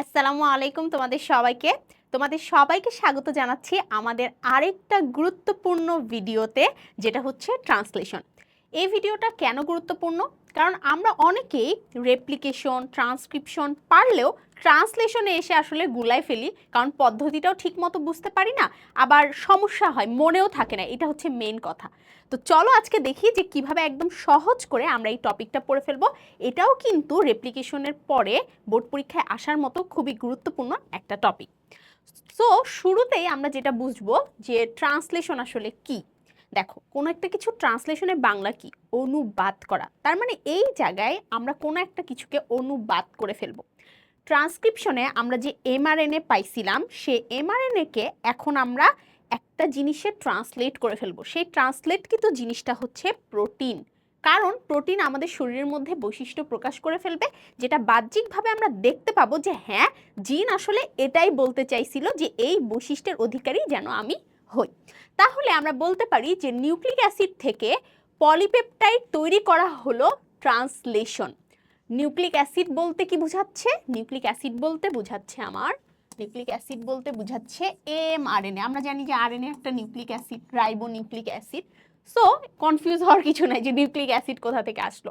আসসালামু আলাইকুম তোমাদের সবাইকে। তোমাদের সবাইকে স্বাগত জানাচ্ছি আমাদের আরেকটা গুরুত্বপূর্ণ ভিডিওতে, যেটা হচ্ছে ট্রান্সলেশন। এই ভিডিওটা কেন গুরুত্বপূর্ণ? কারণ আমরা অনেকেই রেপ্লিকেশন ট্রান্সক্রিপশন পারলেও ট্রান্সলেশনে এসে আসলে গুলাই ফেলি, কারণ পদ্ধতিটাও ঠিকমতো বুঝতে পারি না, আবার সমস্যা হয়, মনেও থাকে না, এটা হচ্ছে মেন কথা। তো চলো আজকে দেখি যে কীভাবে একদম সহজ করে আমরা এই টপিকটা পড়ে ফেলব। এটাও কিন্তু রেপ্লিকেশনের পরে বোর্ড পরীক্ষায় আসার মতো খুবই গুরুত্বপূর্ণ একটা টপিক সো শুরুতেই আমরা যেটা বুঝব যে ট্রান্সলেশন আসলে কি? দেখো, কোনো একটা কিছু ট্রান্সলেশনের বাংলা কি? অনুবাদ করা। তার মানে এই জায়গায় আমরা কোনো একটা কিছুকে অনুবাদ করে ফেলব। ট্রান্সক্রিপশনে আমরা যে এমআরএনএ পাইছিলাম সে এমআরএনএকে এখন আমরা একটা জিনিসে ট্রান্সলেট করে ফেলব। সেই ট্রান্সলেট কিন্তু জিনিসটা হচ্ছে প্রোটিন কারণ প্রোটিন আমাদের শরীরের মধ্যে বৈশিষ্ট্য প্রকাশ করে ফেলবে, যেটা বাহ্যিকভাবে আমরা দেখতে পাবো যে হ্যাঁ জিন আসলে এটাই বলতে চাইছিল যে, এই বৈশিষ্ট্যের অধিকারী যেন আমি হই। তাহলে আমরা বলতে পারি যে, নিউক্লিক অ্যাসিড থেকে পলিপেপটাইড তৈরি করা হলো ট্রান্সলেশন। নিউক্লিক অ্যাসিড বলতে কি বোঝাচ্ছে? নিউক্লিক অ্যাসিড বলতে বোঝাচ্ছে আমার নিউক্লিক অ্যাসিড বলতে বোঝাচ্ছে এম আরএনএ আমরা জানি যে আরএনএ একটা nucleic acid ribonucleic acid so confuse হওয়ার কিছু নাই যে নিউক্লিক অ্যাসিড কোথা থেকে আসলো।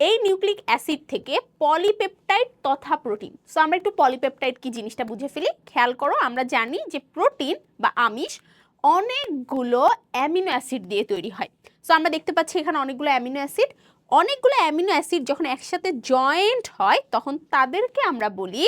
এই নিউক্লিক অ্যাসিড থেকে পলিপেপটাইড তথা প্রোটিন সো আমরা একটু পলিপেপটাইড কি জিনিসটা বুঝে ফেলি? খেয়াল করো, আমরা জানি যে প্রোটিন বা আমিষ অনেকগুলো অ্যামিনো অ্যাসিড দিয়ে তৈরি হয়। সো আমরা দেখতে পাচ্ছি এখানে অনেকগুলো অ্যামিনো অ্যাসিড। অনেকগুলো অ্যামিনো অ্যাসিড যখন একসাথে জয়েন্ট হয়, তখন তাদেরকে আমরা বলি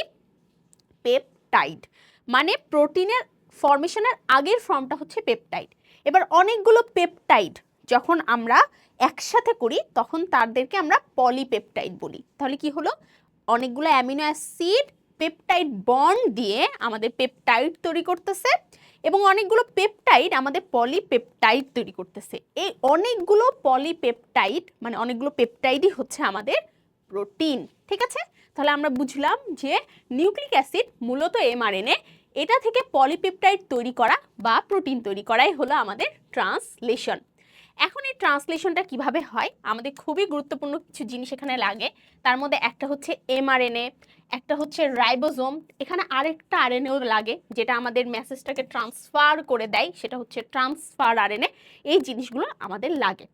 পেপটাইড। মানে প্রোটিনের ফর্মেশনের আগের ফর্মটা হচ্ছে পেপটাইড। এবার অনেকগুলো পেপটাইড যখন আমরা একসাথে করি, তখন তাদেরকে আমরা পলিপেপটাইড বলি। তাহলে কি হলো? অনেকগুলো অ্যামিনো অ্যাসিড পেপটাইড বন্ড দিয়ে আমাদের পেপটাইড তৈরি করতেছে। এবং অনেকগুলো পেপটাইড আমাদের পলিপেপটাইড তৈরি করতেছে। এই অনেকগুলো পলিপেপটাইড মানে অনেকগুলো পেপটাইডই হচ্ছে আমাদের প্রোটিন ঠিক আছে? তাহলে আমরা বুঝলাম যে নিউক্লিক অ্যাসিড মূলত এমআরএনএ এটা থেকে পলিপেপটাইড তৈরি করা বা প্রোটিন তৈরি করাই হলো আমাদের ট্রান্সলেশন এখন এই ট্রান্সলেশনটা কীভাবে হয়? আমাদের খুবই গুরুত্বপূর্ণ কিছু জিনিস এখানে লাগে। তার মধ্যে একটা হচ্ছে এমআরএনএ একটা হচ্ছে রাইবোজোম। এখানে আরেকটা আরএনএও লাগে, যেটা আমাদের মেসেজটাকে ট্রান্সফার করে দেয়, সেটা হচ্ছে ট্রান্সফার আরএনএ এই জিনিসগুলো আমাদের লাগে।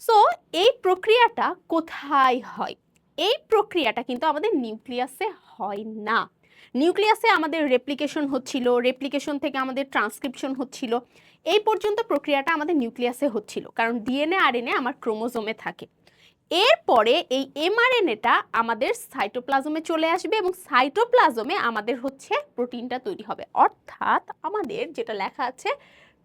সো এই প্রক্রিয়াটা কোথায় হয়? এই প্রক্রিয়াটা কিন্তু আমাদের নিউক্লিয়াসে হয় না। নিউক্লিয়াসে আমাদের রেপ্লিকেশন হচ্ছিল রেপ্লিকেশন থেকে আমাদের ট্রান্সক্রিপশন হচ্ছিল। এই পর্যন্ত প্রক্রিয়াটা আমাদের নিউক্লিয়াসে হচ্ছিল, কারণ ডিএনএ আর আরএনএ আমার ক্রোমোজোমে থাকে। এরপরে এই এমআরএনএটা আমাদের সাইটোপ্লাজমে চলে আসবে এবং সাইটোপ্লাজমে আমাদের হচ্ছে প্রোটিনটা তৈরি হবে। অর্থাৎ আমাদের যেটা লেখা আছে,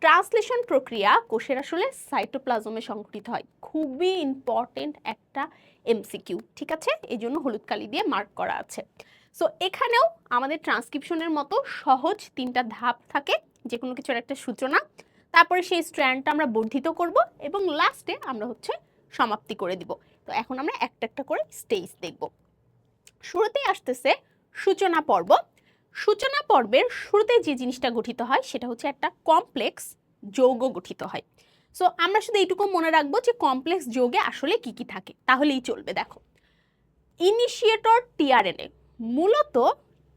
ট্রান্সলেশন প্রক্রিয়া কোষের আসলে সাইটোপ্লাজমে সংঘটিত হয়। খুবই ইম্পর্টেন্ট একটা এমসিকিউ ঠিক আছে? এই জন্য হলুদ কালি দিয়ে মার্ক করা আছে। সো এখানেও আমাদের ট্রান্সক্রিপশনের মতো সহজ তিনটা ধাপ থাকে যে কোনো কিছুর একটা সূচনা। তারপরে সেই স্ট্র্যান্ডটা আমরা বর্ধিত করব এবং লাস্টে আমরা হচ্ছে সমাপ্তি করে দিব। তো এখন আমরা একটা একটা করে স্টেজ দেখব। শুরুতেই আসতেছে সূচনা পর্ব। সূচনা পর্বের শুরুতে যে জিনিসটা গঠিত হয় সেটা হচ্ছে একটা কমপ্লেক্স যৌগ গঠিত হয়। সো আমরা শুধু এইটুকু মনে রাখব যে কমপ্লেক্স যৌগে আসলে কি কি থাকে। তাহলেই চলবে, দেখো। ইনিশিয়েটর টিআরএনএ মূলত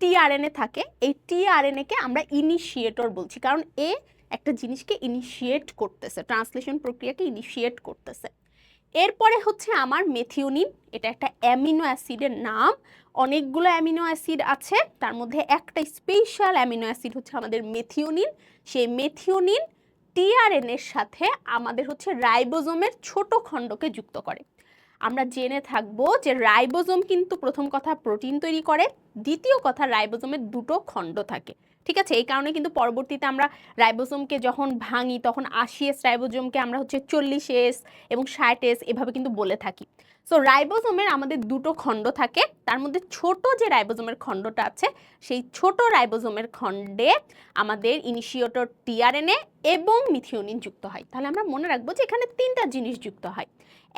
টিআরএনএ থাকে। এই টিআরএনএকে আমরা ইনিশিয়েটর বলছি। কারণ এ একটা জিনিসকে ইনিশিয়েট করতেছে ট্রান্সলেশন প্রক্রিয়াকে ইনিশিয়েট করতেছে। এরপরে হচ্ছে আমার মেথিওনিন এটা একটা অ্যামিনো অ্যাসিডের নাম। অনেকগুলো অ্যামিনো অ্যাসিড আছে, তার মধ্যে একটা স্পেশাল অ্যামিনো অ্যাসিড হচ্ছে আমাদের মেথিওনিন সেই মেথিওনিন টিআরএনএর সাথে আমাদের হচ্ছে রাইবোজোমের ছোট খণ্ডকে যুক্ত করে। আমরা জেনে থাকব যে রাইবোজোম কিন্তু প্রথম কথা প্রোটিন তৈরি করে, দ্বিতীয় কথা রাইবোজোমের দুটো খণ্ড থাকে। ঠিক আছে? এই কারণে কিন্তু পরবর্তীতে আমরা রাইবোজোমকে যখন ভাঙি, তখন আশি এস রাইবোজোমকে আমরা হচ্ছে চল্লিশ এস এবং ষাট এস এভাবে কিন্তু বলে থাকি। সো রাইবোজোমের আমাদের দুটো খণ্ড থাকে। তার মধ্যে ছোট যে রাইবোজোমের খণ্ডটা আছে, সেই ছোট রাইবোজোমের খণ্ডে আমাদের ইনিশিয়েটর টিআরএনএ এবং মিথিওনিন যুক্ত হয়। তাহলে আমরা মনে রাখব যে এখানে তিনটা জিনিস যুক্ত হয়।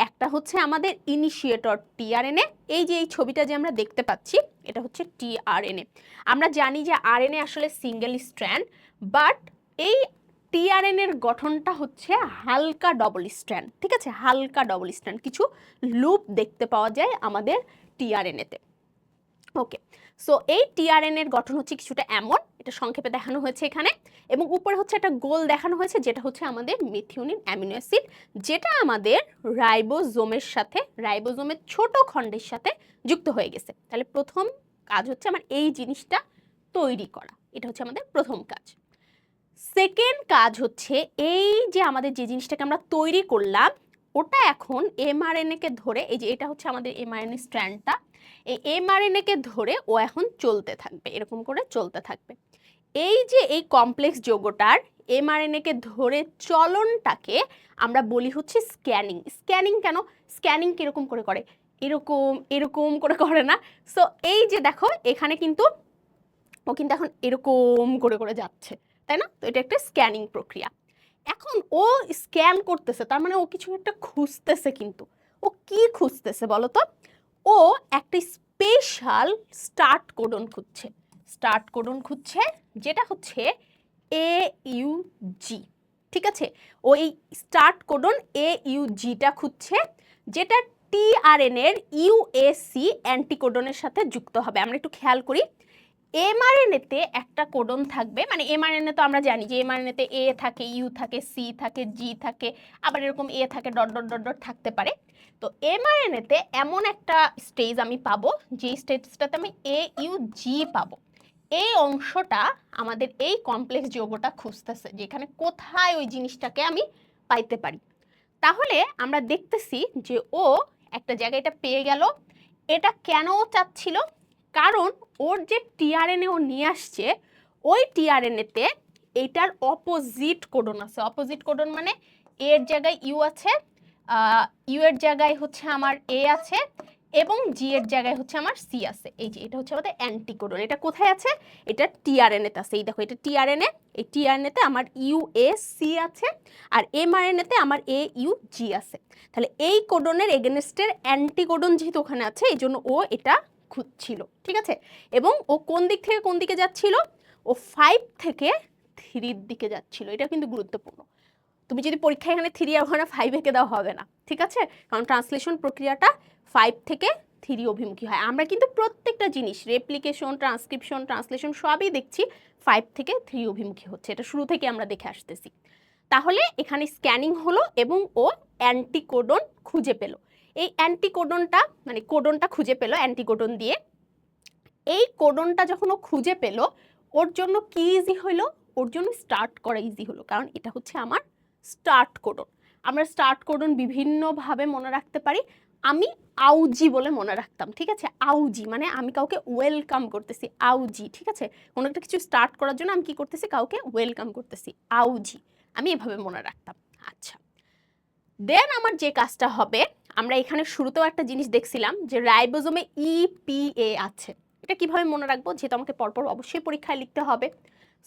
একটা হচ্ছে আমাদের ইনিশিয়েটর টিআরএনএ এই যে এই ছবিটা যে আমরা দেখতে পাচ্ছি, এটা হচ্ছে টিআরএনএ আমরা জানি যে আরএনএ আসলে সিঙ্গেল স্ট্র্যান্ড বাট এই টিআরএনএর গঠনটা হচ্ছে হালকা ডবল স্ট্র্যান্ড ঠিক আছে? হালকা ডবল স্ট্র্যান্ড কিছু লুপ দেখতে পাওয়া যায় আমাদের টিআরএনএতে ওকে সো এই টিআরএন এর গঠন হচ্ছে কিছুটা এমন, এটা সংক্ষেপে দেখানো হয়েছে এখানে, এবং উপরে হচ্ছে একটা গোল দেখানো হয়েছে, যেটা হচ্ছে আমাদের মিথিওনিন অ্যামিনো অ্যাসিড, যেটা আমাদের রাইবোজোমের সাথে, রাইবোজোমের ছোট খণ্ডের সাথে যুক্ত হয়ে গেছে। তাহলে প্রথম কাজ হচ্ছে আমার এই জিনিসটা তৈরি করা, এটা হচ্ছে আমাদের প্রথম কাজ। সেকেন্ড কাজ হচ্ছে এই যে আমাদের যে জিনিসটাকে আমরা তৈরি করলাম ওটা এখন এমআরএনএ কে ধরে, এই যে এটা হচ্ছে আমাদের এমআরএনএ স্ট্র্যান্ডটা, এই এমআরএনএ কে ধরে ও এখন চলতে থাকবে, এরকম করে চলতে থাকবে। এই যে এই কমপ্লেক্স যোগটার এমআরএনএ কে ধরে চলনটাকে আমরা বলি হচ্ছে স্ক্যানিং স্ক্যানিং কেন? স্ক্যানিং কীরকম করে করে? এরকম এরকম করে করে না। সো এই যে দেখো, এখানে কিন্তু ও কিন্তু এখন এরকম করে করে যাচ্ছে, তাই না? তো এটা একটা স্ক্যানিং প্রক্রিয়া। এখন ও স্ক্যান করতেছে, তার মানে ও কিছু একটা খুঁজতেছে কিন্তু। ও কি খুঁজতেছে বলো তো? ও একটা স্পেশাল স্টার্ট কোডন খুঁজছে। স্টার্ট কোডন খুঁজছে, যেটা হচ্ছে এ ইউ জি ঠিক আছে? ও এই স্টার্ট কোডন এ ইউ জিটা খুঁজছে, যেটা টিআরএন এর ইউএসসি অ্যান্টিকোডনের সাথে যুক্ত হবে। আমরা একটু খেয়াল করি। এমআরএনএতে একটা কোডন থাকবে। মানে এমআরএনএ তো আমরা জানি যে এমআরএনএতে এ থাকে, ইউ থাকে, সি থাকে, জি থাকে, আবার এরকম এ থাকে, ডট ডট ডট ডট থাকতে পারে। তো এমআরএনএতে এমন একটা স্টেজ আমি পাবো, যে স্টেজটাতে আমি এ, ইউ, জি পাবো। এই অংশটা আমাদের এই কমপ্লেক্স যোগটা খুঁজতেছে, যেখানে কোথায় ওই জিনিসটাকে আমি পাইতে পারি। তাহলে আমরা দেখতেছি যে ও একটা জায়গায় এটা পেয়ে গেল। এটা কেন চাচ্ছিল? কারণ ওর যে টিআরএনএ ও নিয়ে আসছে, ওই টিআরএনএতে এইটার অপোজিট কোডন আছে। অপোজিট কোডন মানে এর জায়গায় ইউ আছে ইউ এর জায়গায় হচ্ছে আমার এ আছে এবং জি এর জায়গায় হচ্ছে আমার সি আছে। এই যে, এটা হচ্ছে আমাদের অ্যান্টিকোডন এটা কোথায় আছে? এটা টিআরএনএতে আছে। এই দেখো, এটা টিআরএনএ, এই টিআরএনএতে আমার ইউ এ সি আছে আর এমআরএনএতে আমার এ ইউ জি আছে। তাহলে এই কোডনের এগেনস্টের অ্যান্টিকোডন যেহেতু ওখানে আছে, এই জন্য ও এটা খুঁজছিল, ঠিক আছে? এবং ও কোন দিক থেকে কোন দিকে যাচ্ছিল? ও ফাইভ থেকে থ্রির দিকে যাচ্ছিল, এটা কিন্তু গুরুত্বপূর্ণ। তুমি যদি পরীক্ষায় এখানে থ্রি আর ওখানে ফাইভ এঁকে দেওয়া হবে না, ঠিক আছে? কারণ ট্রান্সলেশন প্রক্রিয়াটা ফাইভ থেকে থ্রি অভিমুখী হয়। আমরা কিন্তু প্রত্যেকটা জিনিস রেপ্লিকেশন ট্রান্সক্রিপশন ট্রান্সলেশন সবই দেখছি ফাইভ থেকে থ্রি অভিমুখী হচ্ছে, এটা শুরু থেকে আমরা দেখে আসতেছি। তাহলে এখানে স্ক্যানিং হলো এবং ও অ্যান্টিকোডন খুঁজে পেল। এই অ্যান্টিকোডনটা মানে কোডনটা খুঁজে পেল অ্যান্টিকোডন দিয়ে। এই কোডনটা যখন ও খুঁজে পেল, ওর জন্য কি ইজি হলো ওর জন্য স্টার্ট করা ইজি হলো কারণ এটা হচ্ছে আমার স্টার্ট কোডন। আমরা স্টার্ট কোডন বিভিন্নভাবে মনে রাখতে পারি। আমি আউজি বলে মনে রাখতাম, ঠিক আছে? আউজি মানে আমি কাউকে ওয়েলকাম করতেছি, আউজি, ঠিক আছে? কোনো একটা কিছু স্টার্ট করার জন্য আমি কি করতেছি? কাউকে ওয়েলকাম করতেছি, আউজি। আমি এভাবে মনে রাখতাম। আচ্ছা। দেন আমার যে কাজটা হবে আমরা এখানে শুরুতেও একটা জিনিস দেখছিলাম যে রাইবোজোমে ইপিএ আছে। এটা কীভাবে মনে রাখব? যেহেতু আমাকে পরপর অবশ্যই পরীক্ষায় লিখতে হবে।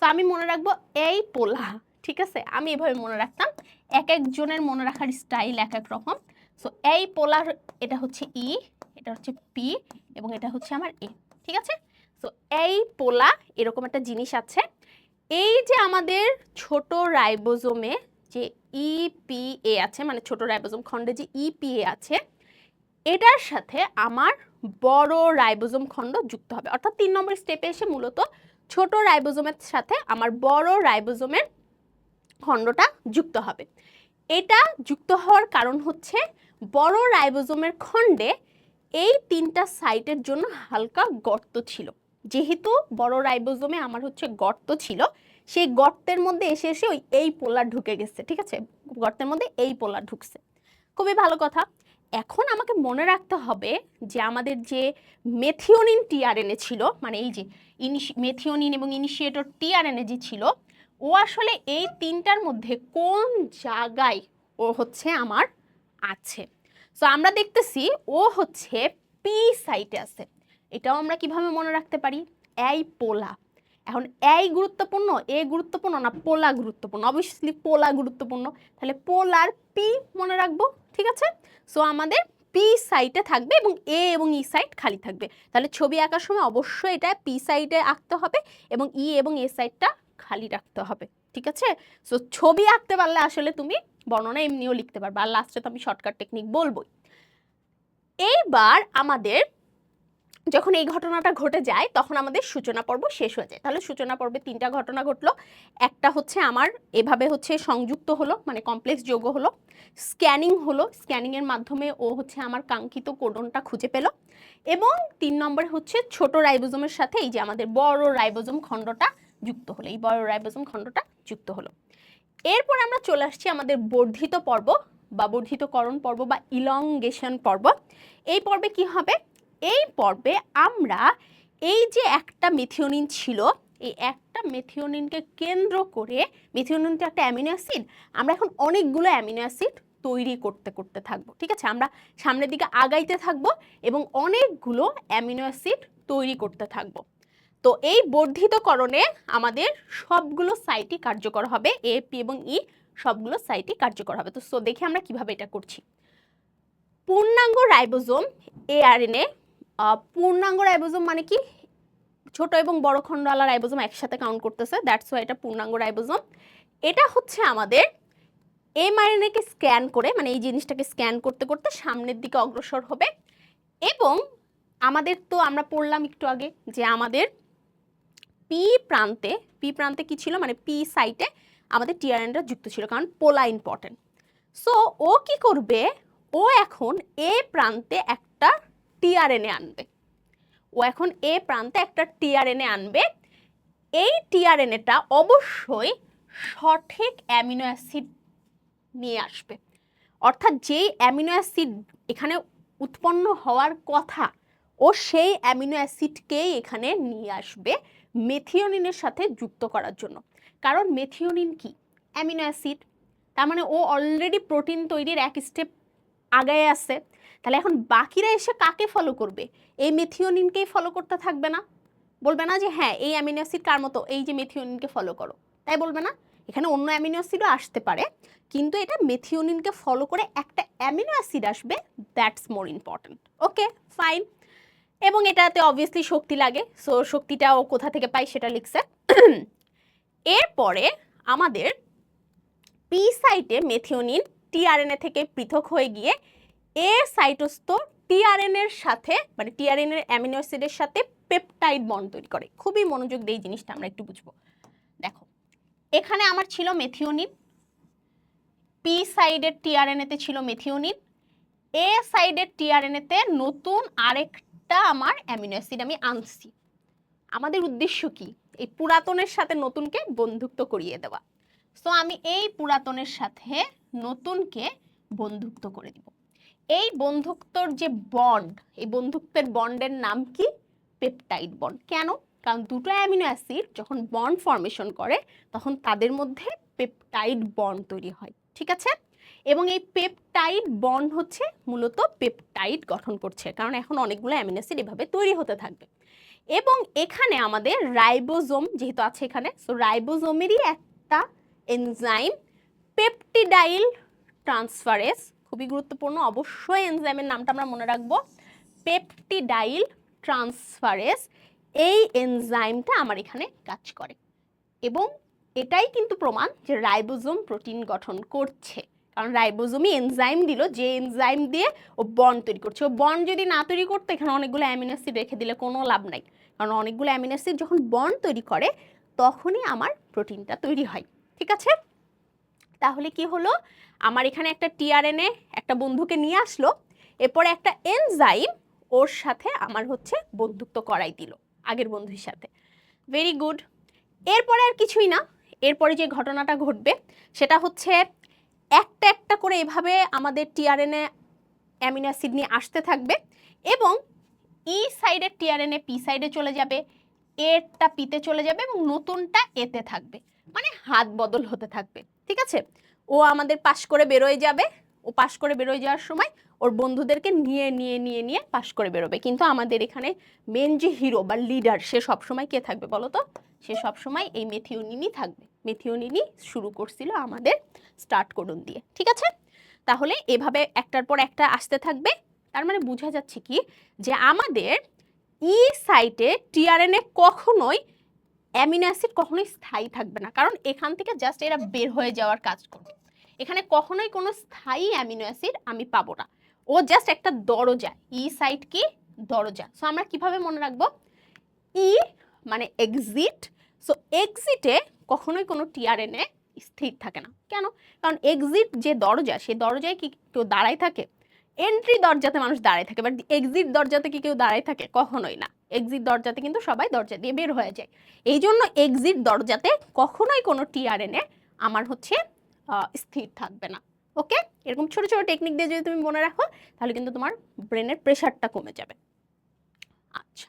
তো আমি মনে রাখব এই পোলা, ঠিক আছে? আমি এভাবে মনে রাখতাম। এক একজনের মনে রাখার স্টাইল এক এক রকম। সো এই পোলার, এটা হচ্ছে ই, এটা হচ্ছে পি এবং এটা হচ্ছে আমার এ, ঠিক আছে? সো এই পোলা, এরকম একটা জিনিস আছে। এই যে আমাদের ছোট রাইবোজোমে যে ইপিএ আছে মানে ছোট রাইবোজোম খণ্ডে যে ইপিএ আছে, এটার সাথে আমার বড় রাইবোজোম খণ্ড যুক্ত হবে। অর্থাৎ তিন নম্বর স্টেপে এসে মূলত ছোট রাইবোজোমের সাথে আমার বড় রাইবোজোমের খণ্ডটা যুক্ত হবে। এটা যুক্ত হওয়ার কারণ হচ্ছে বড় রাইবোজোমের খণ্ডে এই তিনটা সাইটের জন্য হালকা গর্ত ছিল। যেহেতু বড় রাইবোজোমে আমার হচ্ছে গর্ত ছিল সেই গর্তের মধ্যে এসে এসে ওই এই পোলার ঢুকে গেছে, ঠিক আছে? গর্তের মধ্যে এই পোলার ঢুকছে। খুবই ভালো কথা। এখন আমাকে মনে রাখতে হবে যে আমাদের যে মেথিওনিন টিআরএনএ ছিল মানে এই যে ইনিশ মেথিওনিন এবং ইনিশিয়েটর টিআরএনএ যে ছিল, ও আসলে এই তিনটার মধ্যে কোন জায়গায় ও হচ্ছে আমার আছে? সো আমরা দেখতেছি ও হচ্ছে পি সাইটে আছে। এটাও আমরা কীভাবে মনে রাখতে পারি? এই পোলা। এখন এই গুরুত্বপূর্ণ, এ গুরুত্বপূর্ণ না পোলা গুরুত্বপূর্ণ? অবভিয়াসলি পোলা গুরুত্বপূর্ণ। তাহলে পোলার পি মনে রাখব, ঠিক আছে? সো আমাদের পি সাইটে থাকবে এবং এ এবং ই সাইড খালি থাকবে। তাহলে ছবি আঁকার সময় অবশ্যই এটা পি সাইডে আঁকতে হবে এবং ই এবং এ সাইডটা খালি রাখতে হবে, ঠিক আছে? সো ছবি আঁকতে পারলে আসলে তুমি বর্ণনা এমনিও লিখতে পারবে। আর লাস্টে তো আমি শর্টকাট টেকনিক বলবই। এইবার আমাদের যখন এই ঘটনাটা ঘটে যায়, তখন আমাদের সূচনা পর্ব শেষ হয়ে যায়। তাহলে সূচনা পর্বে তিনটা ঘটনা ঘটলো। একটা হচ্ছে আমার, এভাবে হচ্ছে সংযুক্ত হলো মানে কমপ্লেক্স যোগ হলো। স্ক্যানিং হলো স্ক্যানিংয়ের মাধ্যমে ও হচ্ছে আমার কাঙ্ক্ষিত কোডনটা খুঁজে পেল। এবং তিন নম্বর হচ্ছে ছোট রাইবোজোমের সাথে এই যে আমাদের বড় রাইবোজোম খণ্ডটা যুক্ত হলো। এই বড় রাইবোজোম খণ্ডটা যুক্ত হলো। এরপর আমরা চলে আসছি আমাদের বর্ধিত পর্ব বা বর্ধিতকরণ পর্ব বা ইলংগেশন পর্ব। এই পর্বে কি হবে? এই পর্বে আমরা এই যে একটা মিথিওনিন ছিল, এই একটা মেথিওনিনকে কেন্দ্র করে মেথিওনিন তো একটা অ্যামিনো অ্যাসিড, আমরা এখন অনেকগুলো অ্যামিনো অ্যাসিড তৈরি করতে করতে থাকব, ঠিক আছে? আমরা সামনের দিকে আগাইতে থাকব এবং অনেকগুলো অ্যামিনো অ্যাসিড তৈরি করতে থাকব। তো এই বর্ধিতকরণে আমাদের সবগুলো সাইটই কার্যকর হবে এ পি এবং ই সবগুলো সাইটই কার্যকর হবে। তো সো দেখে আমরা কীভাবে এটা করছি। পূর্ণাঙ্গ রাইবোজোম এ আর এআরএনএ পূর্ণাঙ্গ রাইবোজোম মানে কি? ছোট এবং বড় খণ্ডওয়ালা রাইবোজোম একসাথে কাউন্ট করতেছে দ্যাটস ওয়াই এটা পূর্ণাঙ্গ রাইবোজোম। এটা হচ্ছে আমাদের এম এমআরএনএকে স্ক্যান করে মানে এই জিনিসটাকে স্ক্যান করতে করতে সামনের দিকে অগ্রসর হবে। এবং আমাদের তো আমরা পড়লাম একটু আগে যে আমাদের পি প্রান্তে পি প্রান্তে কি ছিল? মানে পি সাইটে আমাদের টিআরএনটা যুক্ত ছিল, কারণ পোলা ইম্পর্টেন্ট সো ও কি করবে? ও এখন এ প্রান্তে একটা টিআরএনএ আনবে। ও এখন এ প্রান্তে একটা টিআরএনএ আনবে। এই টিআরএনএটা অবশ্যই সঠিক অ্যামিনো অ্যাসিড নিয়ে আসবে। অর্থাৎ যেই অ্যামিনো অ্যাসিড এখানে উৎপন্ন হওয়ার কথা, ও সেই অ্যামিনো অ্যাসিডকেই এখানে নিয়ে আসবে মেথিওনিনের সাথে যুক্ত করার জন্য। কারণ মেথিওনিন কি? Amino acid. তার মানে ও অলরেডি প্রোটিন তৈরির এক স্টেপ আগায় আছে। তাহলে এখন বাকিরা এসে কাকে ফলো করবে? এই মেথিওনিনকেই ফলো করতে থাকবে না? বলবে না যে হ্যাঁ এই অ্যামিনো অ্যাসিড কার মতো? এই যে মেথিওনিনকে ফলো করো। তাই বলবে না? এখানে অন্য অ্যামিনো অ্যাসিডও আসতে পারে, কিন্তু এটা মেথিওনিনকে ফলো করে একটা অ্যামিনো অ্যাসিড আসবে that's more important okay fine এবং এটাতে অবভিয়াসলি শক্তি লাগে সো শক্তিটা ও কোথা থেকে পাই সেটা লিখছে। এরপরে আমাদের পি সাইটে মেথিওনিন টিআরএনএ থেকে পৃথক হয়ে গিয়ে এ সাইটোস্থ টিআরএন এর সাথে মানে টিআরএন এর অ্যামিনো অ্যাসিডের সাথে পেপটাইড বন্ড তৈরি করে। খুবই মনোযোগ দিয়ে এই জিনিসটা আমরা একটু বুঝব। দেখো, এখানে আমার ছিল মেথিওনিন, পি সাইডের টিআরএনএতে ছিল মেথিওনিন, এ সাইডের টিআরএনএতে নতুন আরেকটা আমার অ্যামিনো অ্যাসিড আমি আনছি। আমাদের উদ্দেশ্য কি? এই পুরাতনের সাথে নতুনকে বন্ধুত্ব করিয়ে দেওয়া। সো আমি এই পুরাতনের সাথে নতুনকে বন্ধুত্ব করে দিব। এই বন্ধুত্বর যে বন্ড এই বন্ধুত্বের বন্ডের নাম কি? পেপটাইড বন্ড কেন? কারণ দুটো অ্যামিনো অ্যাসিড যখন বন্ড ফর্মেশন করে, তখন তাদের মধ্যে পেপটাইড বন্ড তৈরি হয়। ঠিক আছে? এবং এই পেপটাইড বন্ড হচ্ছে মূলত পেপটাইড গঠন করছে, কারণ এখন অনেকগুলো অ্যামিনো অ্যাসিড এভাবে তৈরি হতে থাকবে। এবং এখানে আমাদের রাইবোজোম যেহেতু আছে এখানে সো রাইবোজোমেরই একটা এনজাইম পেপটিডাইল ট্রান্সফারেস খুবই গুরুত্বপূর্ণ, অবশ্যই এনজাইমের নামটা আমরা মনে রাখব পেপটিডাইল ট্রান্সফারেস এই এনজাইমটা আমার এখানে কাজ করে। এবং এটাই কিন্তু প্রমাণ যে রাইবোজোম প্রোটিন গঠন করছে। কারণ রাইবোজোমই এনজাইম দিল, যে এনজাইম দিয়ে ও বন্ড তৈরি করছে। ও বন্ড যদি না তৈরি করতো, এখানে অনেকগুলো অ্যামিনো অ্যাসিড রেখে দিলে কোনো লাভ নাই। কারণ অনেকগুলো অ্যামিনো অ্যাসিড যখন বন্ড তৈরি করে, তখনই আমার প্রোটিনটা তৈরি হয়। ঠিক আছে? তাহলে কি হলো? আমার এখানে একটা টিআরএনএ একটা বন্ধুকে নিয়ে আসলো। এরপরে একটা এনজাইম ওর সাথে আমার হচ্ছে বন্ধুত্ব করাই দিল, আগের বন্ধুর সাথে। ভেরি গুড এরপরে আর কিছুই না। এরপরে যে ঘটনাটা ঘটবে, সেটা হচ্ছে একটা একটা করে এভাবে আমাদের টিআরএনএ অ্যামিনো অ্যাসিড নিয়ে আসতে থাকবে এবং ই সাইডের টিআরএনএ পি সাইডে চলে যাবে এরটা পিতে চলে যাবে এবং নতুনটা এতে থাকবে। মানে হাত বদল হতে থাকবে। ঠিক আছে? ও আমাদের পাশ করে বেরোয় যাবে। ও পাশ করে বেরোয় যাওয়ার সময় ওর বন্ধুদেরকে নিয়ে নিয়ে নিয়ে নিয়ে পাশ করে বেরোবে। কিন্তু আমাদের এখানে মেন যে হিরো বা লিডার সে সবসময় কে থাকবে বলো তো? সে সবসময় এই মেথিওনিনই থাকবে। মেথিওনিনই শুরু করছিল আমাদের স্টার্ট করুন দিয়ে। ঠিক আছে? তাহলে এভাবে একটার পর একটা আসতে থাকবে। তার মানে বোঝা যাচ্ছে কি? যে আমাদের ই সাইটে টিআরএনএ কখনোই অ্যামিনো অ্যাসিড কখনোই স্থায়ী থাকবে না। কারণ এখান থেকে জাস্ট এরা বের হয়ে যাওয়ার কাজ করবে এখানে কখনোই কোনো স্থায়ী অ্যামিনো অ্যাসিড আমি পাবো না। ও জাস্ট একটা দরজা ই সাইড কি? দরজা। সো আমরা কীভাবে মনে রাখব? ই মানে এক্সিট সো এক্সিটে কখনোই কোনো টিআরএনএ স্থির থাকে না। কেন? কারণ এক্সিট যে দরজা, সেই দরজায় কি কেউ দাঁড়ায় থাকে? এন্ট্রি দরজাতে মানুষ দাঁড়ায় থাকে বাট এক্সিট দরজাতে কি কেউ দাঁড়ায় থাকে? কখনোই না। এক্সিট দরজাতে কিন্তু সবাই দরজা দিয়ে বের হয়ে যায়। এই জন্য এক্সিট দরজাতে কখনোই কোনো টিআরএনএ আমার হচ্ছে স্থির থাকবে না। ওকে এরকম ছোট ছোট টেকনিক দিয়ে যদি তুমি মনে রাখো, তাহলে কিন্তু তোমার ব্রেনের প্রেশারটা কমে যাবে। আচ্ছা।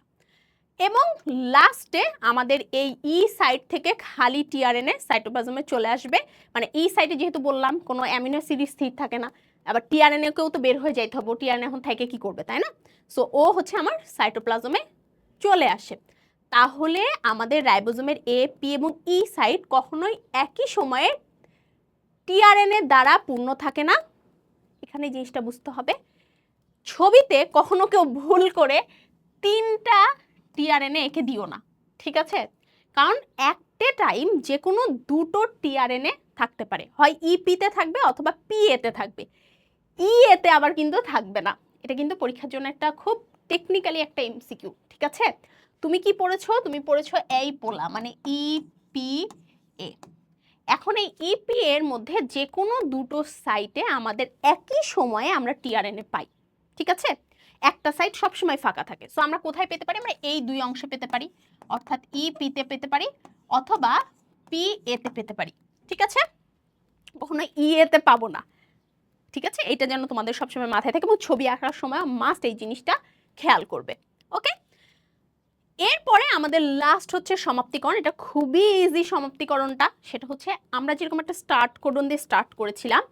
এবং লাস্টে আমাদের এই ই সাইড থেকে খালি টিআরএনএ সাইটোপ্লাজমে চলে আসবে। মানে এই সাইডে যেহেতু বললাম, কোনো অ্যামিনো সিরিজ স্থির থাকে না। আবার টিআরএনএ কেও তো বের হয়ে যাইতে হবে। টিআরএনএ এখন থেকে কি করবে, তাই না? সো ও হচ্ছে আমার সাইটোপ্লাজমে চলে আসে। তাহলে আমাদের রাইবোজোমের এ পি এবং ই সাইট কখনোই একই সময়ে টিআরএনএ দ্বারা পূর্ণ থাকে না। এখানে জিনিসটা বুঝতে হবে। ছবিতে কখনো কেউ ভুল করে তিনটা টিআরএনএ এঁকে দিও না, ঠিক আছে? কারণ একটা টাইম যে কোনো দুটো টিআরএনএ থাকতে পারে। হয় ইপিতে থাকবে অথবা পি এতে থাকবে। ই এতে আবার কিন্তু থাকবে না। এটা কিন্তু পরীক্ষার জন্য একটা খুব টেকনিক্যালি একটা এমসিকিউ ঠিক আছে? তুমি কি পড়েছো? তুমি পড়েছো এই পোলা মানে ই পি এ এখন এই ইপি এর মধ্যে যে কোনো দুটো সাইটে আমাদের একই সময়ে আমরা টিআরএনএ পাই, ঠিক আছে? একটা সাইট সবসময় ফাঁকা থাকে। সো আমরা কোথায় পেতে পারি? আমরা এই দুই অংশে পেতে পারি। অর্থাৎ ই পিতে পেতে পারি অথবা পি এতে পেতে পারি, ঠিক আছে? কখনো ই এতে পাবো না, ঠিক আছে? এটা যেন তোমাদের সবসময় মাথায় থাকে এবং ছবি আঁকার সময় মাস্ট এই জিনিসটা খেয়াল করবে, ওকে? এরপরে আমাদের লাস্ট হচ্ছে সমাপ্তিকরণ। এটা খুবই ইজি সমাপ্তিকরণটা। সেটা হচ্ছে আমরা যেরকম একটা স্টার্ট কোডন দিয়ে স্টার্ট করেছিলাম,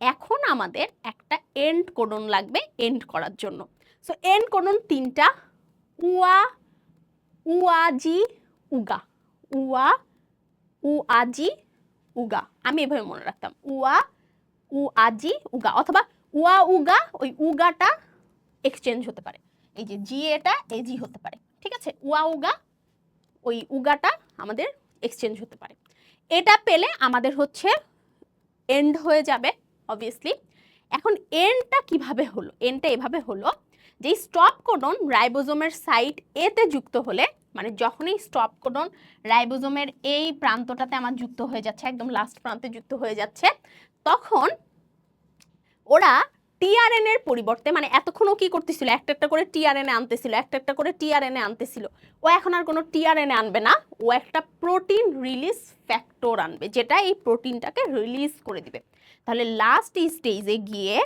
এখন আমাদের একটা এন্ড কোডন লাগবে এন্ড করার জন্য। সো এন্ড কোডন তিনটা, উয়া, উয়াজি, উগা। উয়া উআজি উগা। আমি এভাবে মনে রাখতাম। উয়া উআজি উগা। অথবা উয়া, উগা, ওই উগাটা এক্সচেঞ্জ হতে পারে। এই যে জি এটা এজি হতে পারে, ঠিক আছে? উয়া উগা, ওই উগাটা আমাদের এক্সচেঞ্জ হতে পারে। এটা পেলে আমাদের হচ্ছে এন্ড হয়ে যাবে অবভিয়াসলি এখন এন্ডটা কীভাবে হলো? এন্ডটা এভাবে হলো যে স্টপ কোডন রাইবোজোমের সাইট এতে যুক্ত হলে মানে যখনই স্টপ কোডন রাইবোজোমের এই প্রান্তটাতে আমার যুক্ত হয়ে যাচ্ছে, একদম লাস্ট প্রান্তে যুক্ত হয়ে যাচ্ছে, তখন ওরা টিআরএন এর পরিবর্তে মানে এতক্ষণ ও কি করতেছিল? একটা একটা করে টিআরএনএ আনতেছিল, একটা একটা করে টিআরএনএ আনতেছিল। ও এখন আর কোনো টিআরএনএ আনবে না। ও একটা প্রোটিন রিলিজ ফ্যাক্টর আনবে, যেটা এই প্রোটিনটাকে রিলিজ করে দিবে। তাহলে লাস্ট স্টেজে গিয়ে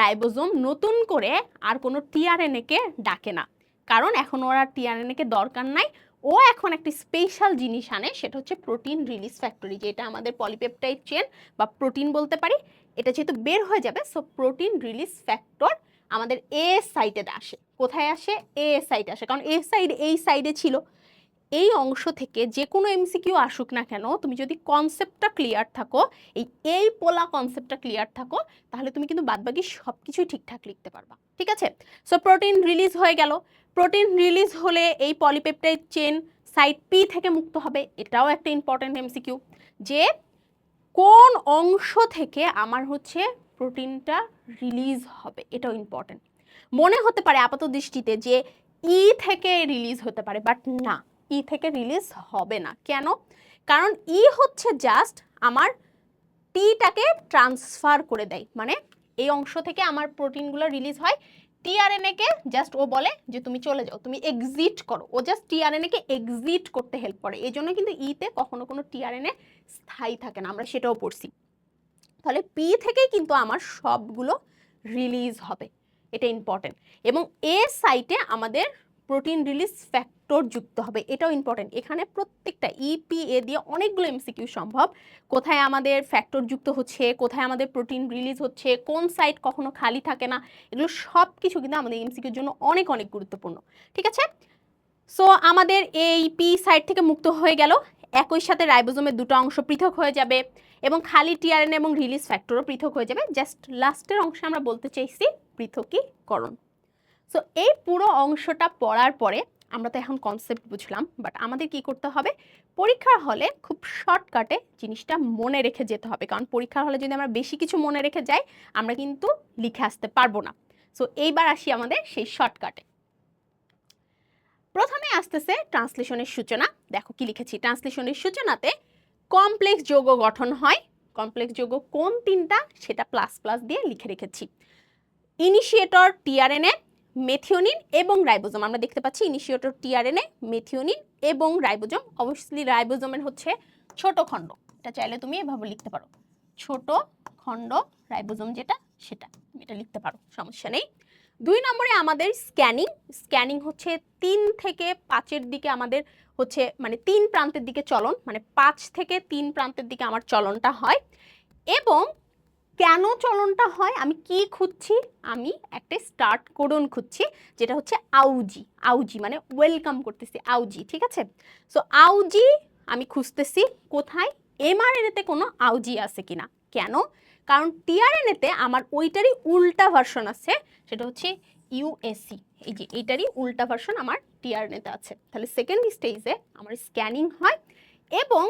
রাইবোজোম নতুন করে আর কোনো টিআরএনএকে ডাকে না। কারণ এখন ওরা টিআরএনএকে দরকার নাই। ও এখন একটি স্পেশাল জিনিস আনে, সেটা হচ্ছে প্রোটিন রিলিজ ফ্যাক্টরি যেটা আমাদের পলিপেপটাইড চেন বা প্রোটিন বলতে পারি। এটা যেহেতু বের হয়ে যাবে সো প্রোটিন রিলিজ ফ্যাক্টর আমাদের এ সাইটে আসে। কোথায় আসে? এ সাইডে আসে। কারণ এ সাইড এই সাইডে ছিল। এই অংশ থেকে যে কোনো এমসিকিউ আসুক না কেন, তুমি যদি কনসেপ্টটা ক্লিয়ার থাকো, এই এই পোলা কনসেপ্টটা ক্লিয়ার থাকো, তাহলে তুমি কিন্তু বাদবাকি সব কিছুই ঠিকঠাক লিখতে পারবা। ঠিক আছে? সো প্রোটিন রিলিজ হয়ে গেল। প্রোটিন রিলিজ হলে এই পলিপেপটাইড চেন সাইট পি থেকে মুক্ত হবে। এটাও একটা ইম্পর্টেন্ট এমসিকিউ যে কোন অংশ থেকে আমার হচ্ছে প্রোটিনটা রিলিজ হবে? এটাও ইম্পর্টেন্ট মনে হতে পারে আপাত দৃষ্টিতে যে ই থেকে রিলিজ হতে পারে বাট না ই থেকে রিলিজ হবে না। কেন? কারণ ই হচ্ছে জাস্ট আমার টিটাকে ট্রান্সফার করে দেয়। মানে এই অংশ থেকে আমার প্রোটিনগুলো রিলিজ হয় টিআরএনএ কে জাস্ট ও বলে যে তুমি চলে যাও, তুমি এক্সিট করো। ও জাস্ট টিআরএনএ কে এক্সিট করতে হেল্প করে। এই জন্য কিন্তু ইতে কখনো কোনো টিআরএনএ স্থায়ী থাকে না। আমরা সেটাও পড়ছি। তাহলে পি থেকেই কিন্তু আমার সবগুলো রিলিজ হবে। এটা ইম্পর্টেন্ট এবং এ সাইটে আমাদের প্রোটিন রিলিজ ফ্যাক্টর যুক্ত হবে, এটাও ইম্পর্টেন্ট এখানে প্রত্যেকটা ইপিএ দিয়ে অনেকগুলো এমসিকিউ সম্ভব। কোথায় আমাদের ফ্যাক্টর যুক্ত হচ্ছে, কোথায় আমাদের প্রোটিন রিলিজ হচ্ছে, কোন সাইট কখনো খালি থাকে না, এগুলো সব কিছু কিন্তু আমাদের এমসিকিউর জন্য অনেক অনেক গুরুত্বপূর্ণ। ঠিক আছে? সো আমাদের এই পি সাইট থেকে মুক্ত হয়ে গেল। একই সাথে রাইবোজোমের দুটো অংশ পৃথক হয়ে যাবে এবং খালি টিআরএন এবং রিলিজ ফ্যাক্টরও পৃথক হয়ে যাবে। জাস্ট লাস্টের অংশে আমরা বলতে চাইছি পৃথকীকরণ। সো এই পুরো অংশটা পড়ার পরে আমরা তো এখন কনসেপ্ট বুঝলাম বাট আমাদের কি করতে হবে? পরীক্ষার হলে খুব শর্টকাটে জিনিসটা মনে রেখে যেতে হবে। কারণ পরীক্ষার হলে যদি আমরা বেশি কিছু মনে রেখে যাই, আমরা কিন্তু লিখে আসতে পারব না। সো এইবার আসি আমাদের সেই শর্টকাটে প্রথমে আসতেছে ট্রান্সলেশনের সূচনা। দেখো কি লিখেছি। ট্রান্সলেশনের সূচনাতে কমপ্লেক্স যৌগ গঠন হয়। কমপ্লেক্স যৌগ কোন তিনটা? সেটা প্লাস প্লাস দিয়ে লিখে রেখেছি। ইনিশিয়েটর টিআরএনএ মেথিওনিন এবং রাইবোজোম। আমরা দেখতে পাচ্ছি ইনিশিয়েটর টিআরএনএ, মেথিওনিন এবং রাইবোজোম। অবশ্যই রাইবোজোমের হচ্ছে ছোট খণ্ড। এটা চাইলে তুমি এভাবে লিখতে পারো। ছোট খণ্ড, রাইবোজোম যেটা, সেটা। এটা লিখতে পারো, সমস্যা নেই। দুই নম্বরে আমাদের স্ক্যানিং। স্ক্যানিং হচ্ছে তিন থেকে পাঁচের দিকে আমাদের হচ্ছে মানে তিন প্রান্তের দিকে চলন। মানে পাঁচ থেকে তিন প্রান্তের দিকে আমার চলনটা হয়। এবং কেন চলনটা হয়? আমি কি খুঁজছি? আমি একটা স্টার্ট কোডন খুঁজছি, যেটা হচ্ছে আউজি। আউজি মানে ওয়েলকাম করতেছি, আউজি, ঠিক আছে? সো আউজি আমি খুঁজতেছি কোথায়? এমআরএনএতে কোনো আউজি আছে কিনা? কেন? কারণ টিআরএনএতে আমার ওইটারই উল্টা ভার্সন আছে, সেটা হচ্ছে ইউএসসি। এই যে এইটারই উল্টা ভার্সন আমার টিআরএনএতে আছে। তাহলে সেকেন্ড স্টেজে আমার স্ক্যানিং হয় এবং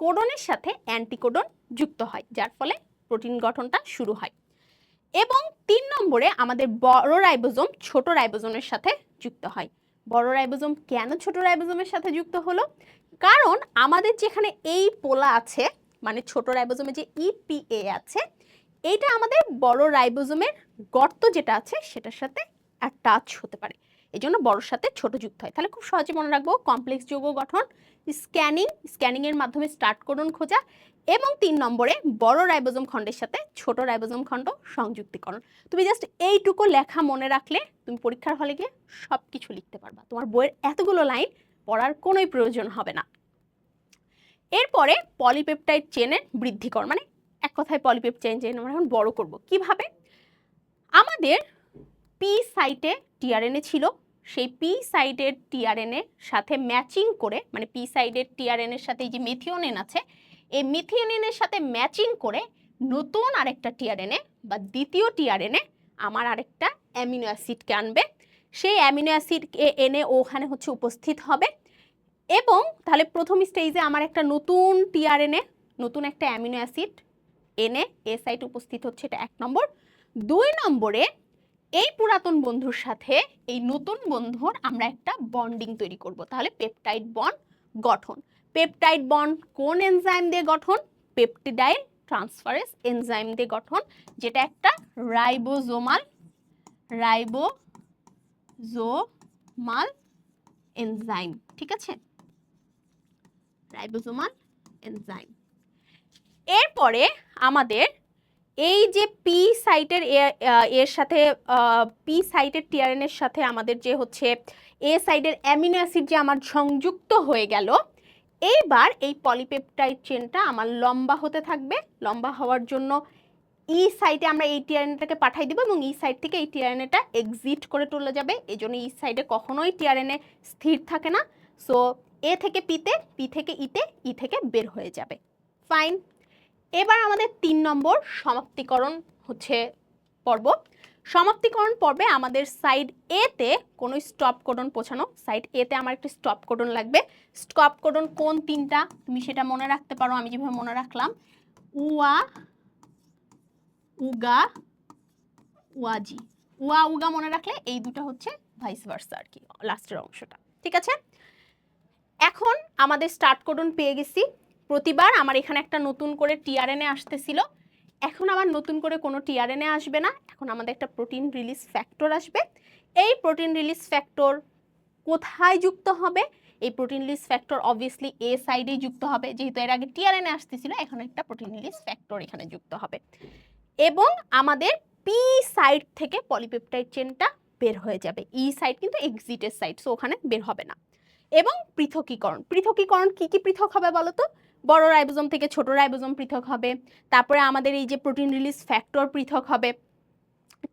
কোডনের সাথে অ্যান্টিকোডন যুক্ত হয়, যার ফলে প্রোটিন গঠনটা শুরু হয়। এবং তিন নম্বরে আমাদের বড় রাইবোজোম ছোট রাইবোজোমের সাথে যুক্ত হয়। বড় রাইবোজোম কেন ছোট রাইবোজোমের সাথে যুক্ত হলো? কারণ আমাদের যেখানে এই পোলা আছে মানে ছোট রাইবোজোমে যে ইপিএ আছে, এইটা আমাদের বড় রাইবোজোমের গর্ত যেটা আছে, সেটার সাথে টাচ হতে পারে। এই জন্য বড়োর সাথে ছোট যুক্ত হয়। তাহলে খুব সহজে মনে রাখব কমপ্লেক্স যৌগ গঠন স্ক্যানিং স্ক্যানিংয়ের মাধ্যমে স্টার্ট করুন খোঁজা এবং তিন নম্বরে বড় রাইবোজোম খণ্ডের সাথে ছোট রাইবোজোম খণ্ড সংযুক্তিকরণ। তুমি জাস্ট এইটুকু লেখা মনে রাখলে তুমি পরীক্ষার হলে গিয়ে সব কিছু লিখতে পারবা। তোমার বইয়ের এতগুলো লাইন পড়ার কোনোই প্রয়োজন হবে না। এরপরে পলিপেপটাইড চেনের বৃদ্ধিকরণ মানে এক কথায় পলিপেপ চেন চেন আমরা এখন বড় করব। কীভাবে? আমাদের পি সাইটে টিআরএনএ ছিল। সেই পি সাইডের টিআরএনএ সাথে ম্যাচিং করে মানে পি সাইডের টিআরএনএর সাথে এই যে মেথিওনেন আছে এই মিথিওনিনের সাথে ম্যাচিং করে নতুন আরেকটা টিআরএনএ বা দ্বিতীয় টিআরএনএ আমার আরেকটা অ্যামিনো অ্যাসিডকে আনবে। সেই অ্যামিনো অ্যাসিডকে এনে ওখানে হচ্ছে উপস্থিত হবে। এবং তাহলে প্রথম স্টেজে আমার একটা নতুন টিআরএনএ নতুন একটা অ্যামিনো অ্যাসিড এনে এ সাইট উপস্থিত হচ্ছে এটা এক নম্বর। দুই নম্বরে এই পুরাতন বন্ধুর সাথে এই নতুন বন্ধুর আমরা একটা বন্ডিং তৈরি করব। তাহলে পেপটাইড বন্ড গঠন। পেপটাইড বন্ড কোন এনজাইম দিয়ে গঠন? পেপটিডাইল ট্রান্সফারেস এনজাইম দিয়ে গঠন, যেটা একটা রাইবোজোমাল রাইবোজোমাল এনজাইম, ঠিক আছে? Ribosomal enzyme. এরপরে আমাদের এই যে পি সাইটের এর সাথে পি সাইটের টিআরএনের সাথে আমাদের যে হচ্ছে এ সাইডের অ্যামিনো অ্যাসিড যে আমার সংযুক্ত হয়ে গেল এইবার এই পলিপেপটাইড চেনটা আমার লম্বা হতে থাকবে। লম্বা হওয়ার জন্য ই সাইডে আমরা এই টিআরএনএটাকে পাঠাই দেবো এবং ই সাইড থেকে এই টিআরএনএটা এক্সিট করে চলে যাবে। এই জন্য ই সাইডে কখনোই টিআরএনএ স্থির থাকে না। সো এ থেকে পিতে পি থেকে ইতে ই থেকে বের হয়ে যাবে। ফাইন এবার আমাদের তিন নম্বর সমাপ্তিকরণ হচ্ছে পর্ব। সমাপ্তিকরণ পর্বে আমাদের সাইড এতে কোনো স্টপ কোডন পোছানো। সাইড এতে আমার একটা স্টপ কোডন লাগবে। স্টপ কোডন কোন তিনটা? তুমি সেটা মনে রাখতে পারো, আমি যেভাবে মনে রাখলাম। উয়া, উগা ওয়াজি উয়া, উগা মনে রাখলে এই দুটো হচ্ছে ভাইস ভার্সা আর কি লাস্টের অংশটা। ঠিক আছে? এখন আমাদের স্টার্ট কোডন পেয়ে গেছি। প্রতিবার আমার এখানে একটা নতুন করে টিআরএনএ আসতেছিল। এখন আমার নতুন করে কোনো টিআরএনএ আসবে না। এখন আমাদের একটা প্রোটিন রিলিজ ফ্যাক্টর আসবে। এই প্রোটিন রিলিজ ফ্যাক্টর কোথায় যুক্ত হবে? এই protein release factor obviously A সাইডেই যুক্ত হবে। যেহেতু এর আগে টিআরএনএ আসতেছিল, এখন একটা প্রোটিন রিলিজ ফ্যাক্টর এখানে যুক্ত হবে। এবং আমাদের পি সাইড থেকে পলিপেপটাইড চেনটা বের হয়ে যাবে। ই সাইড কিন্তু এক্সিটের সাইড সো ওখানে বের হবে না। এবং পৃথকীকরণ। পৃথকীকরণ কি কি পৃথক হবে বলো তো বড় রাইবোজোম থেকে ছোট রাইবোজোম পৃথক হবে। তারপরে আমাদের এই যে প্রোটিন রিলিজ ফ্যাক্টর পৃথক হবে।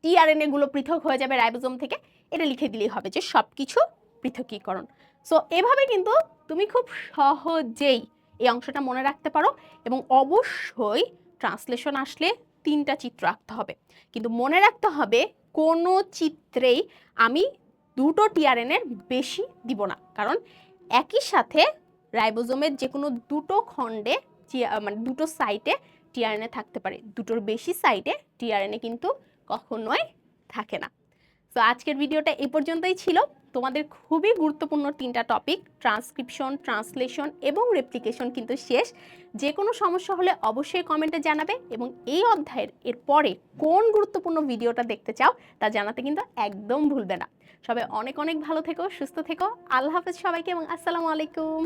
টিআরএনএ গুলো পৃথক হয়ে যাবে রাইবোজোম থেকে, এটা লিখে দিলেই হবে যে সব কিছু পৃথকীকরণ। সো এভাবে কিন্তু তুমি খুব সহজেই এই অংশটা মনে রাখতে পারো এবং অবশ্যই ট্রান্সলেশন আসলে তিনটা চিত্র আঁকতে হবে। কিন্তু মনে রাখতে হবে কোনো চিত্রেই আমি দুটো টিআরএনের বেশি দিব না। কারণ একই সাথে রাইবোজোমের যে কোনো দুটো খণ্ডে মানে দুটো সাইটে টিআরএনএ থাকতে পারে। দুটোর বেশি সাইটে টিআরএনএ কিন্তু কখনোই থাকে না। তো আজকের ভিডিওটা এই পর্যন্তই ছিল। তোমাদের খুবই গুরুত্বপূর্ণ তিনটা টপিক, ট্রান্সক্রিপশন, ট্রান্সলেশন এবং রেপ্লিকেশন কিন্তু শেষ। যে কোনো সমস্যা হলে অবশ্যই কমেন্টে জানাবে এবং এই অধ্যায়ের এর পরে কোন গুরুত্বপূর্ণ ভিডিওটা দেখতে চাও তা জানাতে কিন্তু একদম ভুলবে না। সবাই অনেক অনেক ভালো থেকো, সুস্থ থেকো। আল্লাহ হাফেজ সবাইকে এবং আসসালামু আলাইকুম।